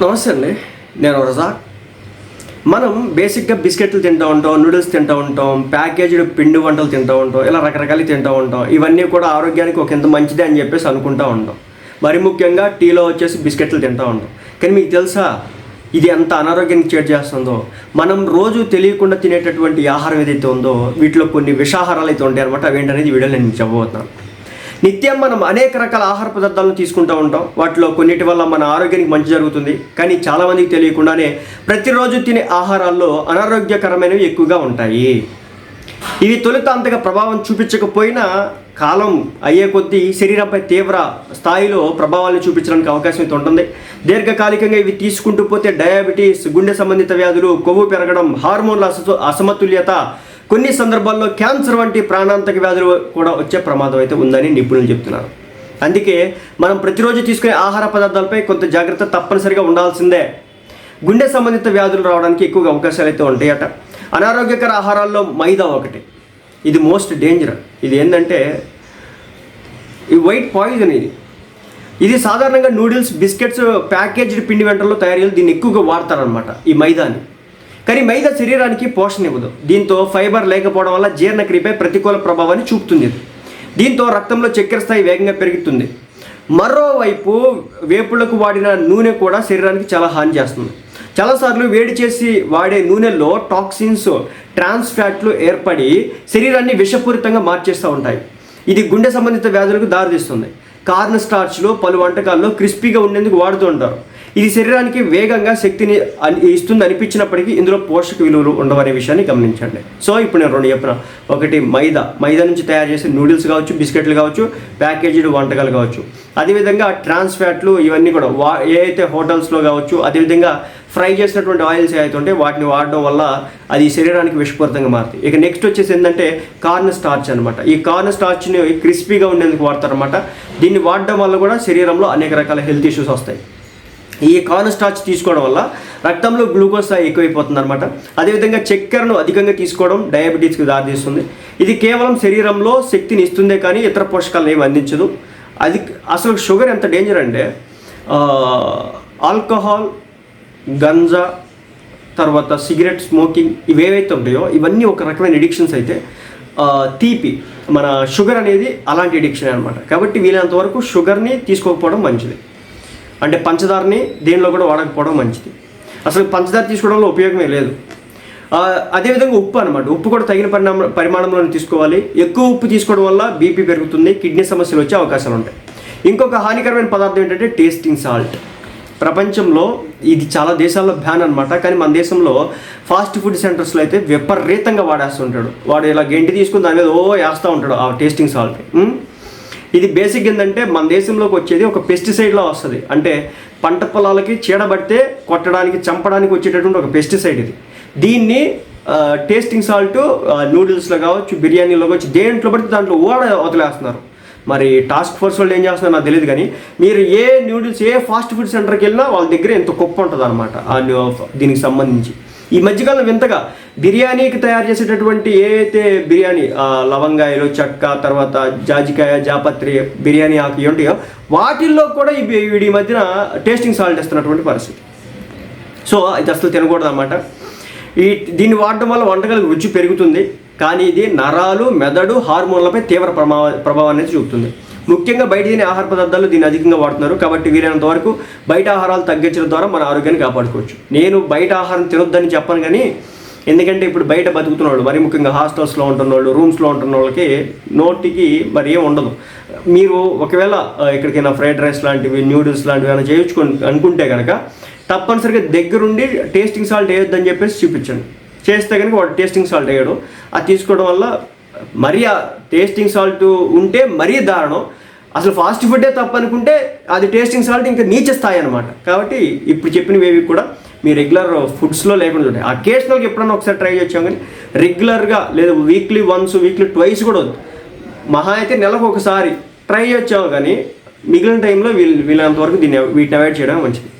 నమస్తే అండి నేను రజాక్ మనం బేసిక్గా బిస్కెట్లు తింటూ ఉంటాం నూడిల్స్ తింటూ ఉంటాం ప్యాకేజ్డ్ పిండి వంటలు తింటూ ఉంటాం ఇలా రకరకాలు తింటూ ఉంటాం. ఇవన్నీ కూడా ఆరోగ్యానికి ఒక ఎంత మంచిదే అని చెప్పేసి అనుకుంటూ ఉంటాం. మరి ముఖ్యంగా టీలో వచ్చేసి బిస్కెట్లు తింటూ ఉంటాం. కానీ మీకు తెలుసా ఇది ఎంత అనారోగ్యానికి చేటు చేస్తుందో. మనం రోజు తెలియకుండా తినేటటువంటి ఆహారం ఏదైతే ఉందో వీటిలో కొన్ని విషాహారాలు అయితే ఉంటాయి అనమాట అవేంటనేది ఏంటనేది వీడియోలో నేను చెప్పబోతున్నాను. నిత్యం మనం అనేక రకాల ఆహార పదార్థాలను తీసుకుంటూ ఉంటాం. వాటిలో కొన్నిటి వల్ల మన ఆరోగ్యానికి మంచి జరుగుతుంది. కానీ చాలామందికి తెలియకుండానే ప్రతిరోజు తినే ఆహారాల్లో అనారోగ్యకరమైనవి ఎక్కువగా ఉంటాయి. ఇవి తొలుత అంతగా ప్రభావం చూపించకపోయినా కాలం అయ్యే కొద్దీ శరీరంపై తీవ్ర స్థాయిలో ప్రభావాలను చూపించడానికి అవకాశం అయితే ఉంటుంది. దీర్ఘకాలికంగా ఇవి తీసుకుంటూ పోతే డయాబెటీస్ గుండె సంబంధిత వ్యాధులు కొవ్వు పెరగడం హార్మోన్ల అస అసమతుల్యత కొన్ని సందర్భాల్లో క్యాన్సర్ వంటి ప్రాణాంతక వ్యాధులు కూడా వచ్చే ప్రమాదం అయితే ఉందని నిపుణులు చెప్తున్నారు. అందుకే మనం ప్రతిరోజు తీసుకునే ఆహార పదార్థాలపై కొంత జాగ్రత్త తప్పనిసరిగా ఉండాల్సిందే. గుండె సంబంధిత వ్యాధులు రావడానికి ఎక్కువగా అవకాశాలు అయితే ఉంటాయట. అనారోగ్యకర ఆహారాల్లో మైదా ఒకటి. ఇది మోస్ట్ డేంజర్ ఇది ఏంటంటే ఈ వైట్ పాయిజన్ ఇది. ఇది సాధారణంగా నూడిల్స్ బిస్కెట్స్ ప్యాకేజ్డ్ పిండి వంటల్లో తయారీలు దీన్ని ఎక్కువగా వాడతారనమాట ఈ మైదాని. కానీ మైదా శరీరానికి పోషణ ఇవ్వదు. దీంతో ఫైబర్ లేకపోవడం వల్ల జీర్ణక్రియపై ప్రతికూల ప్రభావాన్ని చూపుతుంది దీంతో రక్తంలో చక్కెర స్థాయి వేగంగా పెరుగుతుంది. మరోవైపు వేపులకు వాడిన నూనె కూడా శరీరానికి చాలా హాని చేస్తుంది. చాలాసార్లు వేడి చేసి వాడే నూనెలో టాక్సిన్స్ ట్రాన్స్ ఫ్యాట్లు ఏర్పడి శరీరాన్ని విషపూరితంగా మార్చేస్తూ ఉంటాయి. ఇది గుండె సంబంధిత వ్యాధులకు దారితీస్తుంది. కార్న్ స్టార్చ్లో పలు వంటకాల్లో క్రిస్పీగా ఉండేందుకు వాడుతూ ఉంటారు. ఇది శరీరానికి వేగంగా శక్తిని ఇస్తుంది అనిపించినప్పటికీ ఇందులో పోషక విలువలు ఉండవనే విషయాన్ని గమనించండి. సో ఇప్పుడు నేను రెండు చెప్పిన. ఒకటి మైదా. మైదా నుంచి తయారు చేసే నూడిల్స్ కావచ్చు బిస్కెట్లు కావచ్చు ప్యాకేజీడ్ వంటకాలు కావచ్చు. అదేవిధంగా ట్రాన్స్ ఫ్యాట్లు ఇవన్నీ కూడా వా ఏ అయితే హోటల్స్లో కావచ్చు అదేవిధంగా ఫ్రై చేసినటువంటి ఆయిల్స్ ఏవైతే వాటిని వాడడం వల్ల అది శరీరానికి విషపూరితంగా మారుతుంది. ఇక నెక్స్ట్ వచ్చేసి ఏంటంటే కార్న్ స్టార్చ్ అనమాట ఈ కార్న్ స్టార్చ్ని క్రిస్పీగా ఉండేందుకు వాడతారనమాట దీన్ని వాడడం వల్ల కూడా శరీరంలో అనేక రకాల హెల్త్ ఇష్యూస్ వస్తాయి. ఈ కార్న్ స్టార్చ్ తీసుకోవడం వల్ల రక్తంలో గ్లూకోజ్ స్థాయి ఎక్కువైపోతుంది అనమాట అదేవిధంగా చక్కెరను అధికంగా తీసుకోవడం డయాబెటీస్కి దారితీస్తుంది. ఇది కేవలం శరీరంలో శక్తిని ఇస్తుందే కానీ ఇతర పోషకాలను ఏమి అందించదు. అది అసలు షుగర్ ఎంత డేంజర్ అంటే ఆల్కహాల్ గంజా తర్వాత సిగరెట్ స్మోకింగ్ ఇవేవైతే ఉంటాయో ఇవన్నీ ఒక రకమైన ఎడిక్షన్స్ అయితే తీపి మన షుగర్ అనేది అలాంటి ఎడిక్షన్ అనమాట కాబట్టి వీలైనంత వరకు షుగర్ని తీసుకోకపోవడం మంచిది. అంటే పంచదారని దేనిలో కూడా వాడకపోవడం మంచిది. అసలు పంచదార తీసుకోవడంలో ఉపయోగమే లేదు. అదేవిధంగా ఉప్పు అనమాట ఉప్పు కూడా తగిన పరిణామ పరిమాణంలో తీసుకోవాలి. ఎక్కువ ఉప్పు తీసుకోవడం వల్ల బీపీ పెరుగుతుంది కిడ్నీ సమస్యలు వచ్చే అవకాశాలు ఉంటాయి. ఇంకొక హానికరమైన పదార్థం ఏంటంటే టేస్టింగ్ సాల్ట్. ప్రపంచంలో ఇది చాలా దేశాల్లో బ్యాన్ అనమాట కానీ మన దేశంలో ఫాస్ట్ ఫుడ్ సెంటర్స్లో అయితే విపరీతంగా వాడేస్తుంటాడు. వాడు ఇలా గెంటి తీసుకుని దాని మీద ఓ వేస్తూ ఉంటాడు ఆ టేస్టింగ్ సాల్ట్. ఇది బేసిక్ ఏంటంటే మన దేశంలోకి వచ్చేది ఒక పెస్టిసైడ్లా వస్తుంది. అంటే పంట పొలాలకి చీడబడితే కొట్టడానికి చంపడానికి వచ్చేటటువంటి ఒక పెస్టిసైడ్ ఇది. దీన్ని టేస్టింగ్ సాల్ట్ నూడిల్స్లో కావచ్చు బిర్యానీలో కావచ్చు దేంట్లో పడితే దాంట్లో ఓడ వదిలేస్తున్నారు. మరి టాస్క్ ఫోర్స్ వాళ్ళు ఏం చేస్తున్నారు నాకు తెలియదు కానీ మీరు ఏ నూడిల్స్ ఏ ఫాస్ట్ ఫుడ్ సెంటర్కి వెళ్ళినా వాళ్ళ దగ్గర ఎంత కుప్ప ఉంటుంది అనమాట దీనికి సంబంధించి. ఈ మధ్యకాలం వింతగా బిర్యానీకి తయారు చేసేటటువంటి ఏవైతే అయితే బిర్యానీ లవంగాయలు చెక్క తర్వాత జాజికాయ జాపత్రి బిర్యానీ ఆకు ఉంటాయో వాటిల్లో కూడా ఈ వీడి మధ్యన టేస్టింగ్ సాల్ట్ ఇస్తున్నటువంటి పరిస్థితి. సో ఇది అసలు తినకూడదు అన్నమాట ఈ దీన్ని వాడటం వల్ల వంటకాలకు రుచి పెరుగుతుంది. కానీ ఇది నరాలు మెదడు హార్మోన్లపై తీవ్ర ప్రభావ ప్రభావాన్ని చూపుతుంది. ముఖ్యంగా బయట తినే ఆహార పదార్థాలు దీన్ని అధికంగా వాడుతున్నారు. కాబట్టి వీలైనంత వరకు బయట ఆహారాలు తగ్గించడం ద్వారా మన ఆరోగ్యాన్ని కాపాడుకోవచ్చు. నేను బయట ఆహారం తినొద్దని చెప్పను కానీ ఎందుకంటే ఇప్పుడు బయట బతుకుతున్న వాళ్ళు మరి ముఖ్యంగా హాస్టల్స్లో ఉంటున్న వాళ్ళు రూమ్స్లో ఉంటున్న వాళ్ళకి నోటికి మరి ఏం ఉండదు. మీరు ఒకవేళ ఎక్కడికైనా ఫ్రైడ్ రైస్ లాంటివి న్యూడిల్స్ లాంటివి ఏమైనా చేయించుకొని అనుకుంటే కనుక తప్పనిసరిగా దగ్గరుండి టేస్టింగ్ సాల్ట్ వేయొద్దని చెప్పేసి చూపించండి. చేస్తే కనుక వాడు టేస్టింగ్ సాల్ట్ వేయడం. అది తీసుకోవడం వల్ల మరీ టేస్టింగ్ సాల్ట్ ఉంటే మరీ దారుణం. అసలు ఫాస్ట్ ఫుడ్డే తప్పనుకుంటే అది టేస్టింగ్ సాల్ట్ ఇంకా నీచ స్థాయి అనమాట కాబట్టి ఇప్పుడు చెప్పినవి కూడా మీ రెగ్యులర్ ఫుడ్స్లో లేకుండా ఉంటాయి. అకేషనల్గా ఎప్పుడన్నా ఒకసారి ట్రై చేసాం కానీ రెగ్యులర్గా లేదా వీక్లీ వన్స్ వీక్లీ ట్వైస్ కూడా వద్దు. మహా అయితే నెలకు ఒకసారి ట్రై చేసాము కానీ మిగిలిన టైంలో వీళ్ళు వీళ్ళంతవరకు దీన్ని వీటిని అవాయిడ్ చేయడం మంచిది.